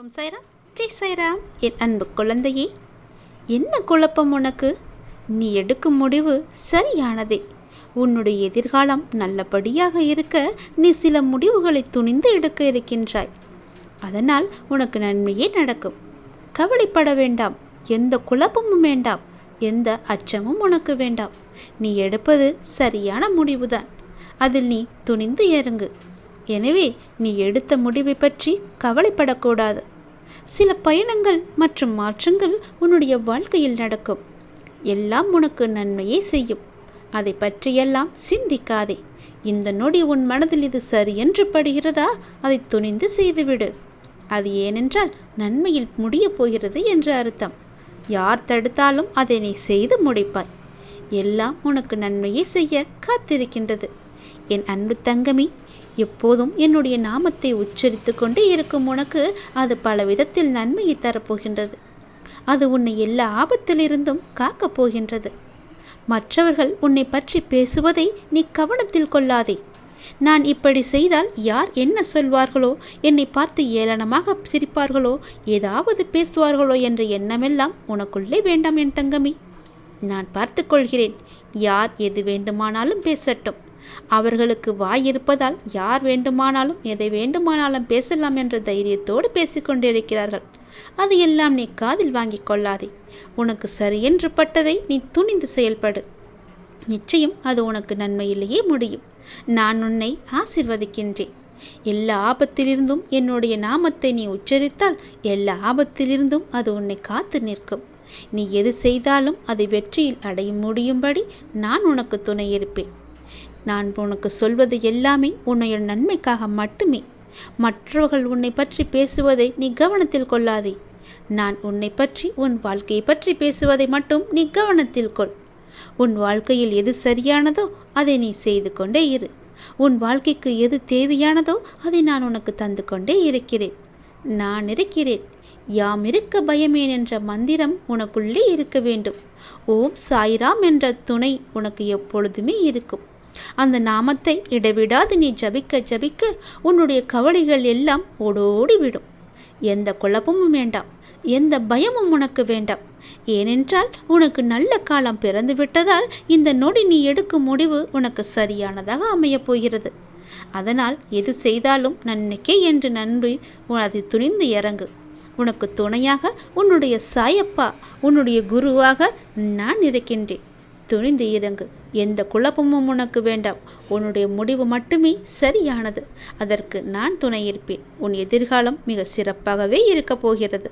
ஓம் சைராம் ஜெய் சைராம் என் அன்பு குழந்தையே என்ன குழப்பம் உனக்கு? நீ எடுக்கும் முடிவு சரியானதே. உன்னுடைய எதிர்காலம் நல்லபடியாக இருக்க நீ சில முடிவுகளை துணிந்து எடுக்க இருக்கின்றாய். அதனால் உனக்கு நன்மையே நடக்கும். கவலைப்பட வேண்டாம். எந்த குழப்பமும் வேண்டாம். எந்த அச்சமும் உனக்கு வேண்டாம். நீ எடுப்பது சரியான முடிவுதான். அதில் நீ துணிந்து இறங்கு எனவே நீ எடுத்த முடிவை பற்றி கவலைப்படக்கூடாது. சில பயணங்கள் மற்றும் மாற்றங்கள் உன்னுடைய வாழ்க்கையில் நடக்கும். எல்லாம் உனக்கு நன்மையே செய்யும். அதை பற்றியெல்லாம் சிந்திக்காதே. இந்த நொடி உன் மனதில் இது சரியென்று படுகிறதா? அதை துணிந்து செய்துவிடு. அது ஏனென்றால் நன்மையில் முடியப் போகிறது என்று அர்த்தம். யார் தடுத்தாலும் அதை நீ செய்து முடிப்பாய். எல்லாம் உனக்கு நன்மையே செய்ய காத்திருக்கின்றது. என் அன்பு தங்கமி எப்போதும் என்னுடைய நாமத்தை உச்சரித்து கொண்டே இருக்கும் உனக்கு அது பல விதத்தில் நன்மையை தரப்போகின்றது. அது உன்னை எல்லா ஆபத்திலிருந்தும் காக்கப் போகின்றது. மற்றவர்கள் உன்னை பற்றி பேசுவதை நீ கவனத்தில் கொள்ளாதே. நான் இப்படி செய்தால் யார் என்ன சொல்வார்களோ என்னை பார்த்து ஏளனமாக சிரிப்பார்களோ ஏதாவது பேசுவார்களோ என்ற எண்ணமெல்லாம் உனக்குள்ளே வேண்டாம் என் தங்கமி. நான் பார்த்து கொள்கிறேன் யார் எது வேண்டுமானாலும் பேசட்டும். அவர்களுக்கு வாய் இருப்பதால் யார் வேண்டுமானாலும் எதை வேண்டுமானாலும் பேசலாம் என்ற தைரியத்தோடு பேசிக்கொண்டிருக்கிறார்கள் அது எல்லாம் நீ காதில் வாங்கிக் கொள்ளாதே. உனக்கு சரியென்று பட்டதை நீ துணிந்து செயல்படு. நிச்சயம் அது உனக்கு நன்மையிலேயே முடியும். நான் உன்னை ஆசிர்வதிக்கின்றேன். எல்லா ஆபத்திலிருந்தும் என்னுடைய நாமத்தை நீ உச்சரித்தால் எல்லா ஆபத்திலிருந்தும் அது உன்னை காத்து நிற்கும். நீ எது செய்தாலும் அதை வெற்றியில் அடைய முடியும்படி நான் உனக்கு துணை இருப்பேன். நான் உனக்கு சொல்வது எல்லாமே உன்னுடைய நன்மைக்காக மட்டுமே. மற்றவர்கள் உன்னை பற்றி பேசுவதை நீ கவனத்தில் கொள்ளாதே. நான் உன்னை பற்றி உன் வாழ்க்கையை பற்றி பேசுவதை மட்டும் நீ கவனத்தில் கொள். உன் வாழ்க்கையில் எது சரியானதோ அதை நீ செய்து கொண்டே இரு. உன் வாழ்க்கைக்கு எது தேவையானதோ அதை நான் உனக்கு தந்து கொண்டே இருக்கிறேன். நான் இருக்கிறேன். யாம் இருக்க பயமேன் என்ற மந்திரம் உனக்குள்ளே இருக்க வேண்டும். ஓம் சாய்ராம் என்ற துணை உனக்கு எப்பொழுதுமே இருக்கும். அந்த நாமத்தை இடைவிடாது நீ ஜபிக்க ஜபிக்க உன்னுடைய கவலைகள் எல்லாம் ஓடோடி விடும். எந்த குழப்பமும் வேண்டாம். எந்த பயமும் உனக்கு வேண்டாம். ஏனென்றால் உனக்கு நல்ல காலம் பிறந்து விட்டதால் இந்த நொடி நீ எடுக்கும் முடிவு உனக்கு சரியானதாக அமையப் போகிறது. அதனால் எது செய்தாலும் நன்னைக்கே என்று நன்றி அதை துணிந்து இறங்கு. உனக்கு துணையாக உன்னுடைய சாயப்பா உன்னுடைய குருவாக நான் இருக்கின்றேன். துணிந்து இறங்கு எந்த குழப்பமும் உனக்கு வேண்டாம். உன்னுடைய முடிவு மட்டுமே சரியானது. அதற்கு நான் துணை இருப்பேன். உன் எதிர்காலம் மிக சிறப்பாகவே இருக்கப் போகிறது.